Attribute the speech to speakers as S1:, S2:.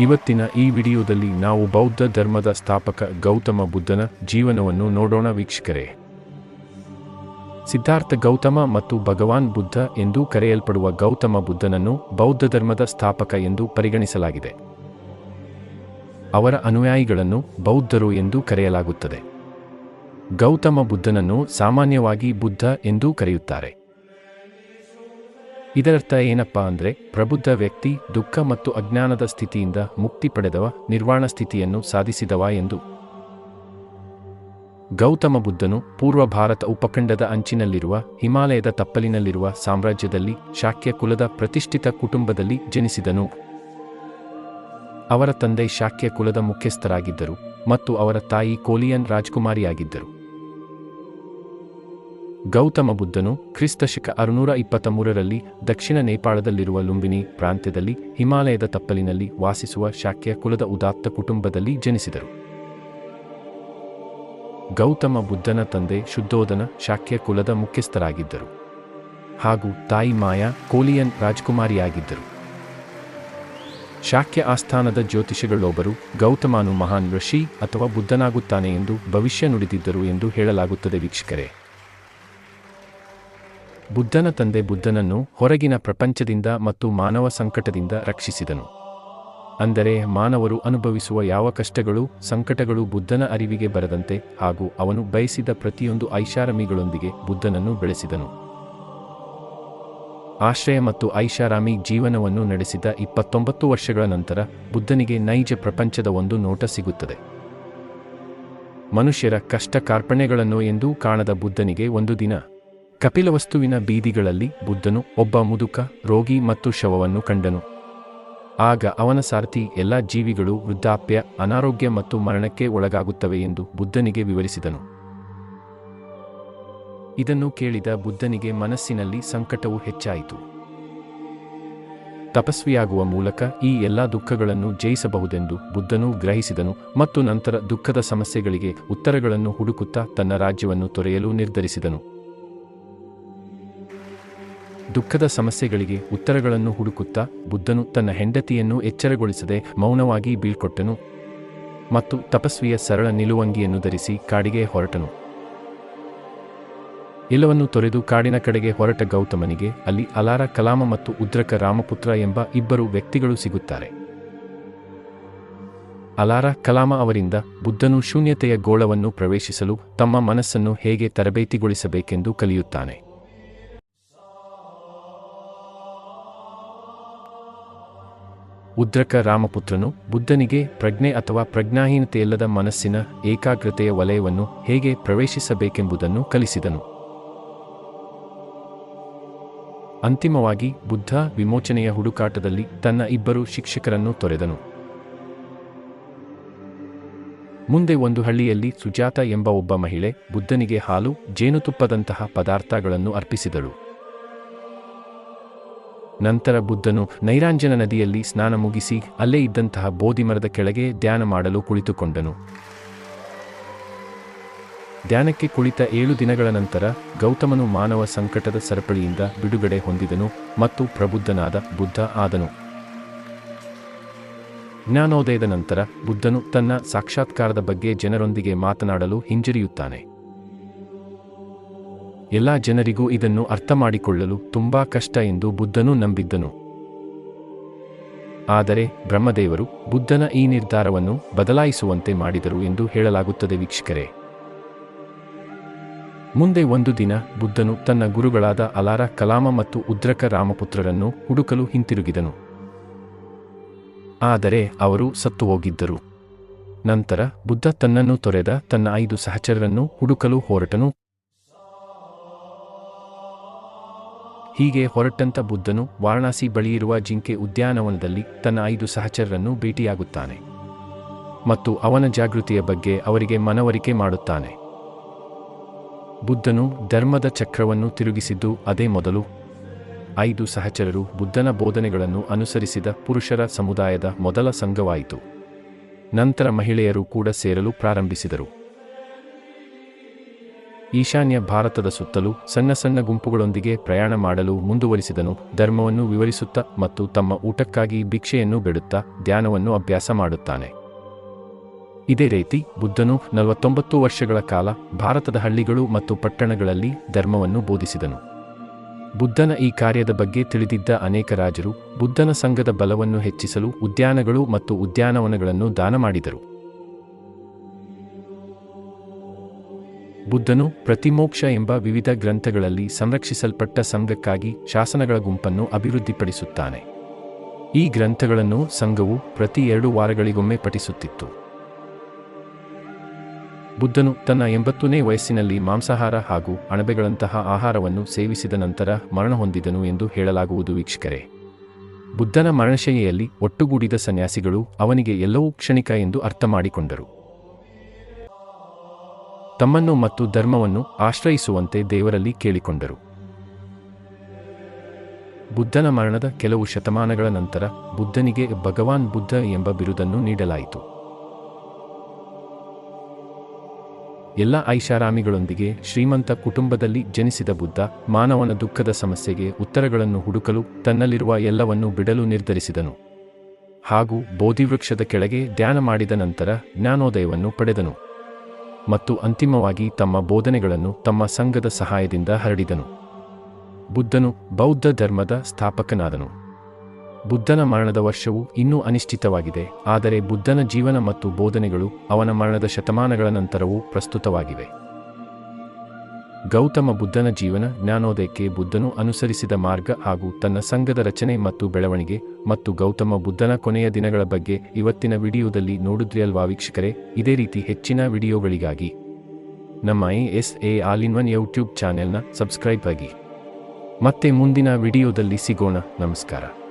S1: ಇವತ್ತಿನ ಈ ವಿಡಿಯೋದಲ್ಲಿ ನಾವು ಬೌದ್ಧ ಧರ್ಮದ ಸ್ಥಾಪಕ ಗೌತಮ ಬುದ್ಧನ ಜೀವನವನ್ನು ನೋಡೋಣ ವೀಕ್ಷಕರೇ. ಸಿದ್ಧಾರ್ಥ ಗೌತಮ ಮತ್ತು ಭಗವಾನ್ ಬುದ್ಧ ಎಂದು ಕರೆಯಲ್ಪಡುವ ಗೌತಮ ಬುದ್ಧನನ್ನು ಬೌದ್ಧ ಧರ್ಮದ ಸ್ಥಾಪಕ ಎಂದು ಪರಿಗಣಿಸಲಾಗಿದೆ. ಅವರ ಅನುಯಾಯಿಗಳನ್ನು ಬೌದ್ಧರು ಎಂದು ಕರೆಯಲಾಗುತ್ತದೆ. ಗೌತಮ ಬುದ್ಧನನ್ನು ಸಾಮಾನ್ಯವಾಗಿ ಬುದ್ಧ ಎಂದೂ ಕರೆಯುತ್ತಾರೆ. ಇದರರ್ಥ ಏನಪ್ಪಾ ಅಂದರೆ, ಪ್ರಬುದ್ಧ ವ್ಯಕ್ತಿ ದುಃಖ ಮತ್ತು ಅಜ್ಞಾನದ ಸ್ಥಿತಿಯಿಂದ ಮುಕ್ತಿ ಪಡೆದವ ನಿರ್ವಾಣ ಸ್ಥಿತಿಯನ್ನು ಸಾಧಿಸಿದವ ಎಂದು. ಗೌತಮ ಬುದ್ಧನು ಪೂರ್ವ ಭಾರತ ಉಪಖಂಡದ ಅಂಚಿನಲ್ಲಿರುವ ಹಿಮಾಲಯದ ತಪ್ಪಲಿನಲ್ಲಿರುವ ಸಾಮ್ರಾಜ್ಯದಲ್ಲಿ ಶಾಕ್ಯ ಕುಲದ ಪ್ರತಿಷ್ಠಿತ ಕುಟುಂಬದಲ್ಲಿ ಜನಿಸಿದನು. ಅವರ ತಂದೆ ಶಾಕ್ಯ ಕುಲದ ಮುಖ್ಯಸ್ಥರಾಗಿದ್ದರು ಮತ್ತು ಅವರ ತಾಯಿ ಕೋಲಿಯನ್ ರಾಜ್ಕುಮಾರಿಯಾಗಿದ್ದರು. ಗೌತಮ ಬುದ್ಧನು ಕ್ರಿಸ್ತಶಕ ಅರುನೂರ ಇಪ್ಪತ್ತ ಮೂರರಲ್ಲಿ ದಕ್ಷಿಣ ನೇಪಾಳದಲ್ಲಿರುವ ಲುಂಬಿನಿ ಪ್ರಾಂತ್ಯದಲ್ಲಿ ಹಿಮಾಲಯದ ತಪ್ಪಲಿನಲ್ಲಿ ವಾಸಿಸುವ ಶಾಕ್ಯ ಕುಲದ ಉದಾತ್ತ ಕುಟುಂಬದಲ್ಲಿ ಜನಿಸಿದರು. ಗೌತಮ ಬುದ್ಧನ ತಂದೆ ಶುದ್ಧೋಧನ ಶಾಕ್ಯ ಕುಲದ ಮುಖ್ಯಸ್ಥರಾಗಿದ್ದರು. ಹಾಗೂ ತಾಯಿ ಮಾಯಾ ಕೋಲಿಯನ್ ರಾಜಕುಮಾರಿಯಾಗಿದ್ದರು. ಶಾಕ್ಯ ಆಸ್ಥಾನದ ಜ್ಯೋತಿಷಿಗಳೊಬ್ಬರು ಗೌತಮನು ಮಹಾನ್ ಋಷಿ ಅಥವಾ ಬುದ್ಧನಾಗುತ್ತಾನೆ ಎಂದು ಭವಿಷ್ಯ ನುಡಿದಿದ್ದರು ಎಂದು ಹೇಳಲಾಗುತ್ತದೆ ವೀಕ್ಷಕರೇ. ಬುದ್ಧನ ತಂದೆ ಬುದ್ಧನನ್ನು ಹೊರಗಿನ ಪ್ರಪಂಚದಿಂದ ಮತ್ತು ಮಾನವ ಸಂಕಟದಿಂದ ರಕ್ಷಿಸಿದನು. ಅಂದರೆ ಮಾನವರು ಅನುಭವಿಸುವ ಯಾವ ಕಷ್ಟಗಳು, ಸಂಕಟಗಳು ಬುದ್ಧನ ಅರಿವಿಗೆ ಬರದಂತೆ ಹಾಗೂ ಅವನು ಬಯಸಿದ ಪ್ರತಿಯೊಂದು ಐಷಾರಾಮಿಗಳೊಂದಿಗೆ ಬುದ್ಧನನ್ನು ಬೆಳೆಸಿದನು. ಆಶ್ರಯ ಮತ್ತು ಐಷಾರಾಮಿ ಜೀವನವನ್ನು ನಡೆಸಿದ ಇಪ್ಪತ್ತೊಂಬತ್ತು ವರ್ಷಗಳ ನಂತರ ಬುದ್ಧನಿಗೆ ನೈಜ ಪ್ರಪಂಚದ ಒಂದು ನೋಟ ಸಿಗುತ್ತದೆ. ಮನುಷ್ಯರ ಕಷ್ಟ ಕಾರ್ಪಣ್ಯಗಳನ್ನು ಎಂದೂ ಕಾಣದ ಬುದ್ಧನಿಗೆ ಒಂದು ದಿನ ಕಪಿಲವಸ್ತುವಿನ ಬೀದಿಗಳಲ್ಲಿ ಬುದ್ಧನು ಒಬ್ಬ ಮುದುಕ, ರೋಗಿ ಮತ್ತು ಶವವನ್ನು ಕಂಡನು. ಆಗ ಅವನ ಸಾರಥಿ ಎಲ್ಲ ಜೀವಿಗಳು ವೃದ್ಧಾಪ್ಯ, ಅನಾರೋಗ್ಯ ಮತ್ತು ಮರಣಕ್ಕೆ ಒಳಗಾಗುತ್ತವೆ ಎಂದು ಬುದ್ಧನಿಗೆ ವಿವರಿಸಿದನು. ಇದನ್ನು ಕೇಳಿದ ಬುದ್ಧನಿಗೆ ಮನಸ್ಸಿನಲ್ಲಿ ಸಂಕಟವು ಹೆಚ್ಚಾಯಿತು. ತಪಸ್ವಿಯಾಗುವ ಮೂಲಕ ಈ ಎಲ್ಲ ದುಃಖಗಳನ್ನು ಜಯಿಸಬಹುದೆಂದು ಬುದ್ಧನು ಗ್ರಹಿಸಿದನು ಮತ್ತು ನಂತರ ದುಃಖದ ಸಮಸ್ಯೆಗಳಿಗೆ ಉತ್ತರಗಳನ್ನು ಹುಡುಕುತ್ತಾ ತನ್ನ ರಾಜ್ಯವನ್ನು ತೊರೆಯಲು ನಿರ್ಧರಿಸಿದನು. ದುಃಖದ ಸಮಸ್ಯೆಗಳಿಗೆ ಉತ್ತರಗಳನ್ನು ಹುಡುಕುತ್ತಾ ಬುದ್ಧನು ತನ್ನ ಹೆಂಡತಿಯನ್ನು ಎಚ್ಚರಗೊಳಿಸದೆ ಮೌನವಾಗಿ ಬೀಳ್ಕೊಟ್ಟನು ಮತ್ತು ತಪಸ್ವಿಯ ಸರಳ ನಿಲುವಂಗಿಯನ್ನು ಧರಿಸಿ ಕಾಡಿಗೆ ಹೊರಟನು. ಎಲ್ಲವನ್ನು ತೊರೆದು ಕಾಡಿನ ಕಡೆಗೆ ಹೊರಟ ಗೌತಮನಿಗೆ ಅಲ್ಲಿ ಅಲಾರ ಕಲಾಮ ಮತ್ತು ಉದ್ರಕ ರಾಮಪುತ್ರ ಎಂಬ ಇಬ್ಬರು ವ್ಯಕ್ತಿಗಳು ಸಿಗುತ್ತಾರೆ. ಅಲಾರ ಕಲಾಮ ಅವರಿಂದ ಬುದ್ಧನು ಶೂನ್ಯತೆಯ ಗೋಳವನ್ನು ಪ್ರವೇಶಿಸಲು ತಮ್ಮ ಮನಸ್ಸನ್ನು ಹೇಗೆ ತರಬೇತಿಗೊಳಿಸಬೇಕೆಂದು ಕಲಿಯುತ್ತಾನೆ. ಉದ್ರಕ ರಾಮಪುತ್ರನು ಬುದ್ಧನಿಗೆ ಪ್ರಜ್ಞೆ ಅಥವಾ ಪ್ರಜ್ಞಾಹೀನತೆಯಿಲ್ಲದ ಮನಸ್ಸಿನ ಏಕಾಗ್ರತೆಯ ವಲಯವನ್ನು ಹೇಗೆ ಪ್ರವೇಶಿಸಬೇಕೆಂಬುದನ್ನು ಕಲಿಸಿದನು. ಅಂತಿಮವಾಗಿ ಬುದ್ಧ ವಿಮೋಚನೆಯ ಹುಡುಕಾಟದಲ್ಲಿ ತನ್ನ ಇಬ್ಬರು ಶಿಕ್ಷಕರನ್ನು ತೊರೆದನು. ಮುಂದೆ ಒಂದು ಹಳ್ಳಿಯಲ್ಲಿ ಸುಜಾತ ಎಂಬ ಒಬ್ಬ ಮಹಿಳೆ ಬುದ್ಧನಿಗೆ ಹಾಲು, ಜೇನುತುಪ್ಪದಂತಹ ಪದಾರ್ಥಗಳನ್ನು ಅರ್ಪಿಸಿದಳು. ನಂತರ ಬುದ್ಧನು ನೈರಾಂಜನ ನದಿಯಲ್ಲಿ ಸ್ನಾನ ಮುಗಿಸಿ ಅಲ್ಲೇ ಇದ್ದಂತಹ ಬೋಧಿಮರದ ಕೆಳಗೆ ಧ್ಯಾನ ಮಾಡಲು ಕುಳಿತುಕೊಂಡನು. ಧ್ಯಾನಕ್ಕೆ ಕುಳಿತ ಏಳು ದಿನಗಳ ನಂತರ ಗೌತಮನು ಮಾನವ ಸಂಕಟದ ಸರಪಳಿಯಿಂದ ಬಿಡುಗಡೆ ಹೊಂದಿದನು ಮತ್ತು ಪ್ರಬುದ್ಧನಾದ ಬುದ್ಧ ಆದನು. ಜ್ಞಾನೋದಯದ ನಂತರ ಬುದ್ಧನು ತನ್ನ ಸಾಕ್ಷಾತ್ಕಾರದ ಬಗ್ಗೆ ಜನರೊಂದಿಗೆ ಮಾತನಾಡಲು ಹಿಂಜರಿಯುತ್ತಾನೆ. ಎಲ್ಲ ಜನರಿಗೂ ಇದನ್ನು ಅರ್ಥ ಮಾಡಿಕೊಳ್ಳಲು ತುಂಬಾ ಕಷ್ಟ ಎಂದು ಬುದ್ಧನು ನಂಬಿದ್ದನು. ಆದರೆ ಬ್ರಹ್ಮದೇವರು ಬುದ್ಧನ ಈ ನಿರ್ಧಾರವನ್ನು ಬದಲಾಯಿಸುವಂತೆ ಮಾಡಿದರು ಎಂದು ಹೇಳಲಾಗುತ್ತದೆ ವೀಕ್ಷಕರೇ. ಮುಂದೆ ಒಂದು ದಿನ ಬುದ್ಧನು ತನ್ನ ಗುರುಗಳಾದ ಅಲಾರ, ಕಲಾಮ ಮತ್ತು ಉದ್ರಕ ರಾಮಪುತ್ರರನ್ನು ಹುಡುಕಲು ಹಿಂತಿರುಗಿದನು. ಆದರೆ ಅವರು ಸತ್ತು ಹೋಗಿದ್ದರು. ನಂತರ ಬುದ್ಧ ತನ್ನನ್ನು ತೊರೆದ ತನ್ನ ಐದು ಸಹಚರರನ್ನು ಹುಡುಕಲು ಹೊರಟನು. ಹೀಗೆ ಹೊರಟಂತ ಬುದ್ಧನು ವಾರಣಾಸಿ ಬಳಿಯಿರುವ ಜಿಂಕೆ ಉದ್ಯಾನವನದಲ್ಲಿ ತನ್ನ ಐದು ಸಹಚರರನ್ನು ಭೇಟಿಯಾಗುತ್ತಾನೆ. ಮತ್ತು ಅವನ ಜಾಗೃತಿಯ ಬಗ್ಗೆ ಅವರಿಗೆ ಮನವರಿಕೆ ಮಾಡುತ್ತಾನೆ. ಬುದ್ಧನು ಧರ್ಮದ ಚಕ್ರವನ್ನು ತಿರುಗಿಸಿದ್ದು ಅದೇ ಮೊದಲು ಐದು ಸಹಚರರು ಬುದ್ಧನ ಬೋಧನೆಗಳನ್ನು ಅನುಸರಿಸಿದ ಪುರುಷರ ಸಮುದಾಯದ ಮೊದಲ ಸಂಘವಾಯಿತು. ನಂತರ ಮಹಿಳೆಯರು ಕೂಡ ಸೇರಲು ಪ್ರಾರಂಭಿಸಿದರು. ಈಶಾನ್ಯ ಭಾರತದ ಸುತ್ತಲೂ ಸಣ್ಣ ಸಣ್ಣ ಗುಂಪುಗಳೊಂದಿಗೆ ಪ್ರಯಾಣ ಮಾಡಲು ಮುಂದುವರಿಸಿದನು. ಧರ್ಮವನ್ನು ವಿವರಿಸುತ್ತಾ ಮತ್ತು ತಮ್ಮ ಊಟಕ್ಕಾಗಿ ಭಿಕ್ಷೆಯನ್ನು ಬಿಡುತ್ತಾ ಧ್ಯಾನವನ್ನು ಅಭ್ಯಾಸ ಮಾಡುತ್ತಾನೆ. ಇದೇ ರೀತಿ ಬುದ್ಧನು ನಲವತ್ತೊಂಬತ್ತು ವರ್ಷಗಳ ಕಾಲ ಭಾರತದ ಹಳ್ಳಿಗಳು ಮತ್ತು ಪಟ್ಟಣಗಳಲ್ಲಿ ಧರ್ಮವನ್ನು ಬೋಧಿಸಿದನು. ಬುದ್ಧನ ಈ ಕಾರ್ಯದ ಬಗ್ಗೆ ತಿಳಿದಿದ್ದ ಅನೇಕ ರಾಜರು ಬುದ್ಧನ ಸಂಘದ ಬಲವನ್ನು ಹೆಚ್ಚಿಸಲು ಉದ್ಯಾನಗಳು ಮತ್ತು ಉದ್ಯಾನವನಗಳನ್ನು ದಾನ ಮಾಡಿದರು. ಬುದ್ಧನು ಪ್ರತಿಮೋಕ್ಷ ಎಂಬ ವಿವಿಧ ಗ್ರಂಥಗಳಲ್ಲಿ ಸಂರಕ್ಷಿಸಲ್ಪಟ್ಟ ಸಂಘಕ್ಕಾಗಿ ಶಾಸನಗಳ ಗುಂಪನ್ನು ಅಭಿವೃದ್ಧಿಪಡಿಸುತ್ತಾನೆ. ಈ ಗ್ರಂಥಗಳನ್ನು ಸಂಘವು ಪ್ರತಿ ಎರಡು ವಾರಗಳಿಗೊಮ್ಮೆ ಪಠಿಸುತ್ತಿತ್ತು. ಬುದ್ಧನು ತನ್ನ ಎಂಬತ್ತನೇ ವಯಸ್ಸಿನಲ್ಲಿ ಮಾಂಸಾಹಾರ ಹಾಗೂ ಅಣಬೆಗಳಂತಹ ಆಹಾರವನ್ನು ಸೇವಿಸಿದ ನಂತರ ಮರಣ ಹೊಂದಿದನು ಎಂದು ಹೇಳಲಾಗುವುದು ವೀಕ್ಷಕರೇ. ಬುದ್ಧನ ಮರಣಶೈಲಿಯಲ್ಲಿ ಒಟ್ಟುಗೂಡಿದ ಸನ್ಯಾಸಿಗಳು ಅವನಿಗೆ ಎಲ್ಲವೂ ಕ್ಷಣಿಕ ಎಂದು ಅರ್ಥ ಮಾಡಿಕೊಂಡರು ತಮ್ಮನ್ನು ಮತ್ತು ಧರ್ಮವನ್ನು ಆಶ್ರಯಿಸುವಂತೆ ದೇವರಲ್ಲಿ ಕೇಳಿಕೊಂಡರು. ಬುದ್ಧನ ಮರಣದ ಕೆಲವು ಶತಮಾನಗಳ ನಂತರ ಬುದ್ಧನಿಗೆ ಭಗವಾನ್ ಬುದ್ಧ ಎಂಬ ಬಿರುದನ್ನು ನೀಡಲಾಯಿತು. ಎಲ್ಲ ಐಷಾರಾಮಿಗಳೊಂದಿಗೆ ಶ್ರೀಮಂತ ಕುಟುಂಬದಲ್ಲಿ ಜನಿಸಿದ ಬುದ್ಧ ಮಾನವನ ದುಃಖದ ಸಮಸ್ಯೆಗೆ ಉತ್ತರಗಳನ್ನು ಹುಡುಕಲು ತನ್ನಲ್ಲಿರುವ ಎಲ್ಲವನ್ನೂ ಬಿಡಲು ನಿರ್ಧರಿಸಿದನು. ಹಾಗೂ ಬೋಧಿವೃಕ್ಷದ ಕೆಳಗೆ ಧ್ಯಾನ ಮಾಡಿದ ನಂತರ ಜ್ಞಾನೋದಯವನ್ನು ಪಡೆದನು. ಮತ್ತು ಅಂತಿಮವಾಗಿ ತಮ್ಮ ಬೋಧನೆಗಳನ್ನು ತಮ್ಮ ಸಂಘದ ಸಹಾಯದಿಂದ ಹರಡಿದನು. ಬುದ್ಧನು ಬೌದ್ಧ ಧರ್ಮದ ಸ್ಥಾಪಕನಾದನು. ಬುದ್ಧನ ಮರಣದ ವರ್ಷವು ಇನ್ನೂ ಅನಿಶ್ಚಿತವಾಗಿದೆ, ಆದರೆ ಬುದ್ಧನ ಜೀವನ ಮತ್ತು ಬೋಧನೆಗಳು ಅವನ ಮರಣದ ಶತಮಾನಗಳ ನಂತರವೂ ಪ್ರಸ್ತುತವಾಗಿವೆ. ಗೌತಮ ಬುದ್ಧನ ಜೀವನ ಜ್ಞಾನೋದಯಕ್ಕೆ ಬುದ್ಧನು ಅನುಸರಿಸಿದ ಮಾರ್ಗ ಹಾಗೂ ತನ್ನ ಸಂಘದ ರಚನೆ ಮತ್ತು ಬೆಳವಣಿಗೆ ಮತ್ತು ಗೌತಮ ಬುದ್ಧನ ಕೊನೆಯ ದಿನಗಳ ಬಗ್ಗೆ ಇವತ್ತಿನ ವಿಡಿಯೋದಲ್ಲಿ ನೋಡಿದ್ರಿ ಅಲ್ವಾ ವೀಕ್ಷಕರೇ? ಇದೇ ರೀತಿ ಹೆಚ್ಚಿನ ವಿಡಿಯೋಗಳಿಗಾಗಿ ನಮ್ಮ I S A all in one YouTube ಚಾನೆಲ್ನ ಸಬ್ಸ್ಕ್ರೈಬ್ ಆಗಿ. ಮತ್ತೆ ಮುಂದಿನ ವಿಡಿಯೋದಲ್ಲಿ ಸಿಗೋಣ. ನಮಸ್ಕಾರ.